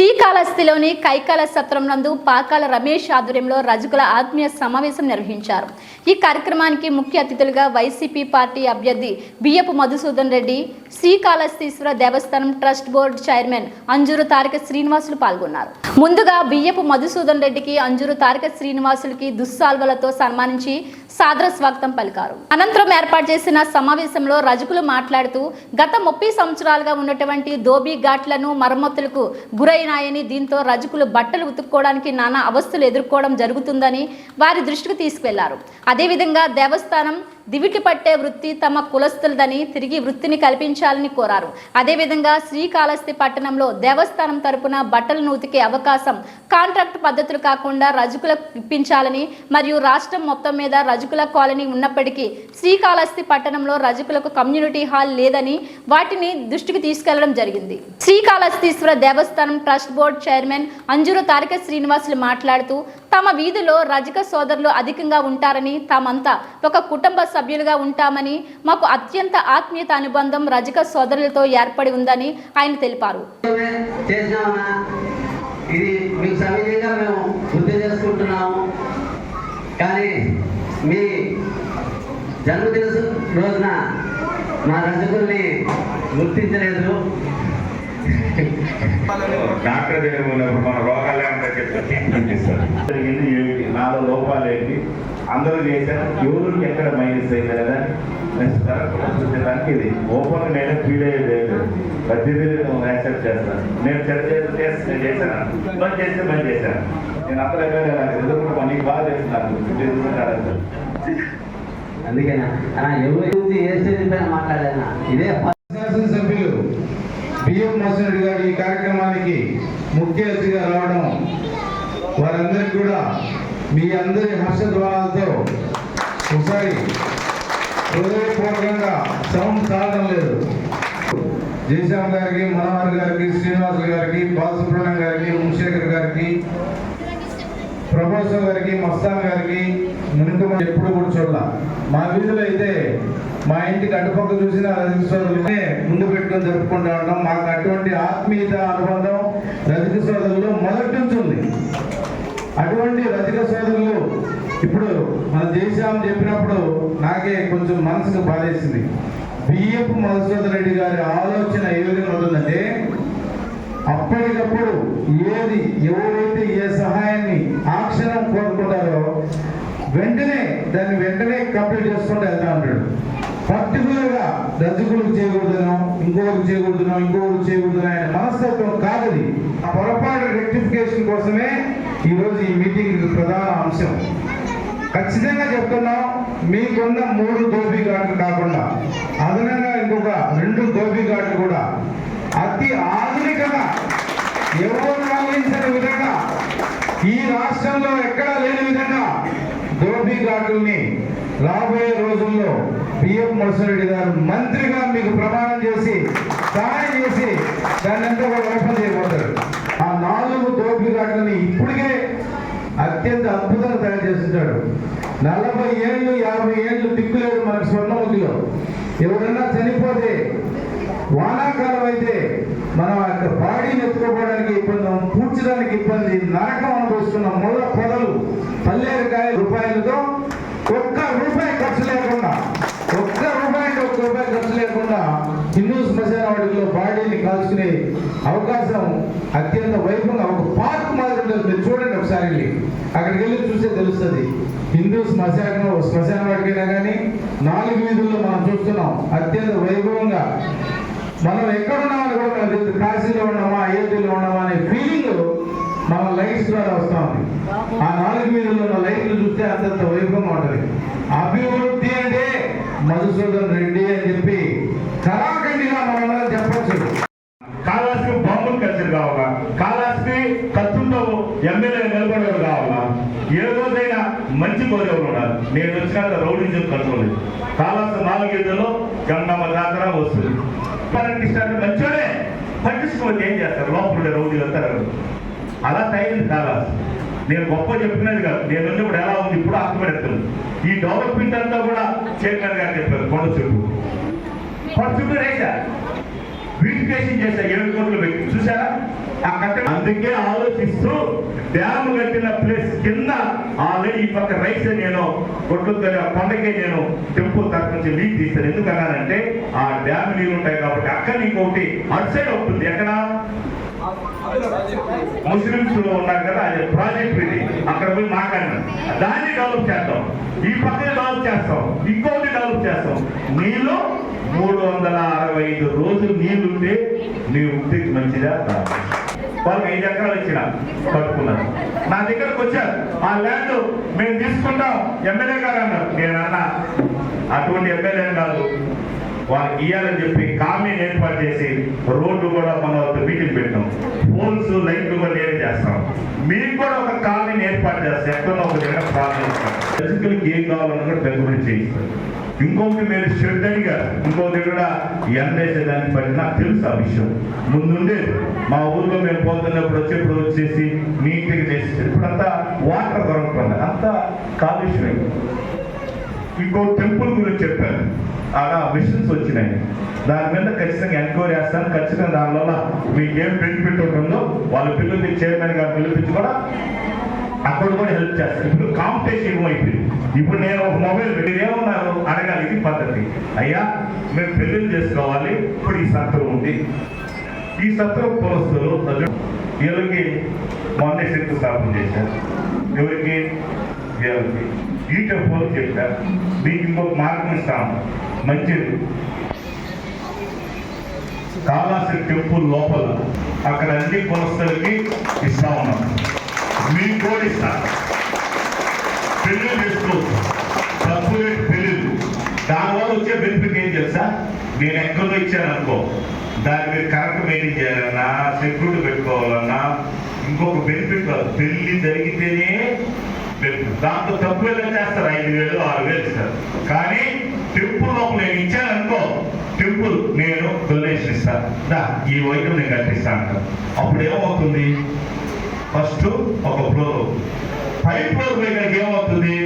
శ్రీకాళహస్తిలోని కైకాల సత్రం నందు పాకాల రమేష్ ఆధ్వర్యంలో రజకుల ఆత్మీయ సమావేశం నిర్వహించారు. ఈ కార్యక్రమానికి ముఖ్య అతిథులుగా వైసీపీ పార్టీ అభ్యర్థి బియ్యపు Madhusudan Reddy Srikalahasteeswara Devasthanam trust board chairman Anjuru Taraka Srinivasulu పాల్గొన్నారు. ముందుగా బియ్యపు మధుసూదన్ రెడ్డికి అంజూరు తారక శ్రీనివాసులకి దుస్సాల్వలతో సన్మానించి సాదర స్వాగతం పలికారు. అనంతరం ఏర్పాటు చేసిన సమావేశంలో రజకులు మాట్లాడుతూ గత ముప్పై సంవత్సరాలుగా ఉన్నటువంటి దోబీ ఘాట్లను మరమ్మతులకు గురైనాయని దీంతో రజకులు బట్టలు ఉతుక్కోవడానికి నానా అవస్థలు ఎదుర్కోవడం జరుగుతుందని వారి దృష్టికి తీసుకెళ్ళారు అదేవిధంగా దేవస్థానం దివిటి పట్టే వృత్తి తమ కులస్తులదని తిరిగి వృత్తిని కల్పించాలని కోరారు. అదేవిధంగా శ్రీకాళహస్తి పట్టణంలో దేవస్థానం తరపున బట్టలను ఉతికే అవకాశం కాంట్రాక్ట్ పద్ధతులు కాకుండా రజకులకు ఇప్పించాలని మరియు రాష్ట్రం మొత్తం మీద రజకుల కాలనీ ఉన్నప్పటికీ శ్రీకాళహస్తి పట్టణంలో రజకులకు కమ్యూనిటీ హాల్ లేదని వాటిని దృష్టికి తీసుకెళ్ళడం జరిగింది. Srikalahasteeswara Devasthanam trust board chairman Anjuru Taraka Srinivasulu మాట్లాడుతూ తమ వీధిలో రజక సోదరులు అధికంగా ఉంటారని తామంతా ఒక కుటుంబ సభ్యులుగా ఉంటామని మాకు అత్యంత ఆత్మీయత అనుబంధం రజక సోదరులతో ఏర్పడి ఉందని ఆయన తెలిపారు. చేసినామన్నా ఇది మీకు సవినయంగా మేము గుర్తు చేసుకుంటున్నాము. కానీ మీ జన్మదిన రోజున మా రజకుల్ని గుర్తించలేదు. డాక్టర్ దగ్గర ఉన్నప్పుడు మన రోగాలు చెప్తే ఏమిటి? నాలో లోపాలు ఏంటి? అందరూ చేశారు. ఎవరు ఎక్కడ మైనస్ అయింది కదా. చూసేదానికి ఇది. ఓపెన్ నేను ఫీల్ అయ్యేది లేదు. ప్రతిదీ నేను యాక్సెప్ట్ చేస్తాను నేను చెడు చేస్తే చేస్తే నేను చేశాను? బంద్ చేస్తే బంద్ చేశాను? నేను అందరూ ఎక్కడ ఎదుర్కొన్న నీకు. బాగా చేస్తున్నాను అందుకేనా? ఎవరు పైన మాట్లాడానా ఇదే శాసనసభ్యులు బిఎం మోసరెడ్డి గారు ఈ కార్యక్రమానికి ముఖ్య అతిథిగా రావడం వారందరికీ కూడా మీ అందరి హర్షధ్వానాలతో ఒకసారి హృదయపూర్వకంగా సౌండ్ సాగడం లేదు. జయశ్యామ్ గారికి మనోహర్ గారికి శ్రీనివాసులు గారికి బాలసుబ్రహ్మణ్యం గారికి ఉమశేఖర్ గారికి ప్రభాసం గారికి మస్తాన్ గారికి మునికుమార్ ఎప్పుడు కూడా చూడాల. మా వీధిలో అయితే మా ఇంటికి అటుపక్క చూసిన రజక ముందు పెట్టుకొని జరుపుకుంటా ఉంటాం. మాకు అటువంటి ఆత్మీయత అనుబంధం రజక మొదటి నుంచి ఉంది అటువంటి రజక సోదరులు ఇప్పుడు మన దేశాన్ని చెప్పినప్పుడు నాకే కొంచెం మనసుకు బాధేసింది. బియ్యపు మధుసూదన్ రెడ్డి గారి ఆలోచన ఏ విధంగా ఉంటుందంటే అప్పటికప్పుడు ఏది ఎవరైతే ఏ సహాయాన్ని ఆక్షణం కోరుకుంటారో వెంటనే దాన్ని వెంటనే కంప్లీట్ చేసుకుంటూ వెళ్తా ఉంటాడు పర్టికులర్గా రజకులకు చేయకూడదనో ఇంకొకరికి చేయకూడదనో ఇంకొకరు చేయకూడదనో ఆయన మనస్తత్వం కాదది. ఆ పొరపాటు రెక్టిఫికేషన్ కోసమే ఈరోజు ఈ మీటింగ్ ప్రధాన అంశం. ఖచ్చితంగా చెప్తున్నాం మీకున్న మూడు దోబీ ఘాట్లు కాకుండా అదనంగా ఇంకొక రెండు దోబీ ఘాట్లు కూడా. అతి ఆధునికంగా ఎవరు ఆలోచించిన విధంగా ఈ రాష్ట్రంలో ఎక్కడా లేని విధంగా దోబీ ఘాటుల్ని రాబోయే రోజుల్లో బిఎం మురసరెడ్డి గారు మంత్రిగా మీకు ప్రమాణం చేసి సహాయం చేసి దాన్ని అంతా కూడా ఓపెన్ చేయబోతారు. ఆ నాలుగు దోబీ ఘాట్లని ఇప్పటికే అత్యంత అద్భుతంగా తయారు చేస్తుంటాడు నలభై ఏళ్ళు యాభై ఏళ్ళు దిక్కులేడు మనకు స్వర్ణముఖిలో ఎవరన్నా చనిపోతే వానాకాలం అయితే మనం ఆ యొక్క బాడీని ఎత్తుకోవడానికి ఇబ్బంది పూడ్చడానికి ఇబ్బంది నరకం అనుభవిస్తున్న మూల పొదలు పల్లేరుకాయ రూపాయలతో ఒక్క రూపాయి ఖర్చు లేకుండా ఒక్క రూపాయి ఒక్క రూపాయి ఖర్చు లేకుండా హిందూ శ్మశాన వాటిలో కాల్చుకునే అవకాశం అత్యంత వైభవంగా ఒక పార్క్ మాదిరి ఉంటుంది మీరు చూడండి ఒకసారి వెళ్ళి. అక్కడికి వెళ్ళి చూస్తే తెలుస్తుంది. హిందూ శ్మశానం శ్మశాన వాటికైనా కానీ నాలుగు వీధుల్లో మనం చూస్తున్నాం. అత్యంత వైభవంగా. మనం ఎక్కడున్నామని కూడా మనకు తెలుసు కాశీలో ఉన్నామా అయోధ్యలో ఉన్నామా అనే ఫీలింగ్ మన లైట్స్ ద్వారా వస్తా ఉంది. ఆ నాలుగు వీధుల్లో ఉన్న లైట్లు చూస్తే అంతంత వైభవంగా ఉంటుంది. అభివృద్ధి అంటే మధుసూదన్ రెడ్డి అని చెప్పి నేను వచ్చినాక రౌడీజం కంట్రోల్ కాలాస నాలుగేళ్ళలో గంగమ్మ జాతర వస్తుంది. ఇష్టాన్ని మంచోడే. పట్టించుకోవచ్చు ఏం చేస్తారు? లోపల రౌడీలు వెళ్తారు అలా తయారు కాలాస. నేను గొప్ప చెప్పినది కాదు. నేను ఉన్నప్పుడు ఎలా ఉంది? ఇప్పుడు ఆత్మపెడుతుంది ఈ డెవలప్మెంట్ అంతా కూడా చైర్మన్ గారు చెప్పారు కొండ చెప్పు కొండ చెప్పు రేసా. బ్యూటిఫికేషన్ చేశారు ఏడు కోట్లు పెట్టి చూసారా అందుకే ఆలోచిస్తూ డ్యామ్ కట్టిన ప్లేస్ కింద ఆల్రెడీ ఈ పక్క రైస్ నేను కొట్టు కొండకే నేను టెంపుల్ తరఫు నుంచి లీక్ తీస్తాను ఎందుకన్నానంటే ఆ డ్యామ్ నీళ్ళు ఉంటాయి కాబట్టి అక్కడ ఇంకొకటి అటు సైడ్ అవుతుంది ఎక్కడ? ముస్లింస్ ఉన్నారు కదా అది ప్రాజెక్ట్ ఇది. అక్కడ పోయి మాట్లాడినాం దాన్ని డెవలప్ చేస్తాం ఈ పక్కన డెవలప్ చేస్తాం. ఇంకోటి డెవలప్ చేస్తాం. నీళ్ళు మూడు వందల అరవై ఐదు రోజులు నీళ్ళుంటే నీ వృత్తికి మంచిదా? వాళ్ళకి ఐదు ఎకరాలు ఇచ్చిన పట్టుకున్నారు నా దగ్గరకు వచ్చారు. ఆ ల్యాండ్ మేము తీసుకుంటాం. ఎమ్మెల్యే గారు అన్నారు. నేను అటువంటి ఎమ్మెల్యే కాదు. వాళ్ళకి ఇయ్యాలని చెప్పి కామీని ఏర్పాటు చేసి రోడ్డు కూడా మన మీటింగ్ పెట్టాం. ఫోన్స్ లైట్లు కూడా ఏం చేస్తాం. మీకు కూడా ఒక కామీని ఏర్పాటు చేస్తాం ఎక్కడో ఒక దగ్గర ప్రార్థిస్తాం ప్రజలకు ఏం కావాలన్నా కూడా దగ్గర చేయిస్తారు. ఇంకొకటి మీరు షెడ్ ఇంకొకటి కూడా దగ్గర ఎండేసే దాన్ని బట్టి నాకు తెలుసు ఆ విషయం. ముందుండే మా ఊర్లో మేము పోతున్నప్పుడు వచ్చేప్పుడు వచ్చేసి నీట్గా చేసి ఇప్పుడంతా వాటర్ దొరకకుండా. అంతా కాలుష్యం. ఇంకో టెంపుల్ గురించి చెప్పారు అలా మిషన్స్ వచ్చినాయి. దాని మీద ఖచ్చితంగా ఎంక్వైరీ చేస్తాను. ఖచ్చితంగా దానివల్ల మీకు ఏం బెనిఫిట్ ఉంటుందో వాళ్ళ పిల్లల్ని చైర్మన్ గారు పిలిపించి కూడా అక్కడ కూడా హెల్ప్ చేస్తారు. ఇప్పుడు కాంపిటీషన్ ఏమైపోయింది ఇప్పుడు నేను ఒక మొబైల్ మీరు ఏమన్నారు అడగాలి ఇది పద్ధతి. అయ్యా మేము పెళ్ళిళ్ళు చేసుకోవాలి. ఇప్పుడు ఈ సత్రం ఉంది. ఈ సత్రం పురస్తులు వీళ్ళకి మొన్నే శంకుస్థాపన చేశారు. ఎవరికి? వీళ్ళకి. ఈట టెంపుల్ చెప్పారు మీకు ఇంకొక మార్గం ఇస్తాము మంచిది. కాళాశ్రీ టెంపుల్ లోపల అక్కడ అన్ని కులస్తులకి ఇస్తా ఉన్నాం మీ కూడా ఇస్తా పెళ్ళి చేసుకోవచ్చు లేని పెళ్ళిళ్ళు. దానివల్ల వచ్చే బెనిఫిట్ ఏం తెలుసా? నేను ఎక్కడో ఇచ్చాను అనుకో దాన్ని మీరు కరెక్ట్ మెయింటైన్ చేయాలన్నా సెక్యూరిటీ పెట్టుకోవాలన్నా ఇంకొక బెనిఫిట్ కాదు. పెళ్ళి జరిగితేనే దాంతో తప్పు ఏదైనా చేస్తారు. ఐదు వేలు ఆరు వేలు ఇస్తారు. కానీ టెంపుల్ లోపల నేను ఇచ్చాననుకో టెంపుల్ నేను డొనేషన్ ఇస్తాను. దా ఈ వైద్యం నేను కట్టిస్తాను అంటారు. అప్పుడు ఏమవుతుంది ఫస్ట్ ఒక ఫ్లోర్. పై ఫ్లోర్ పోయినాక ఏమవుతుంది?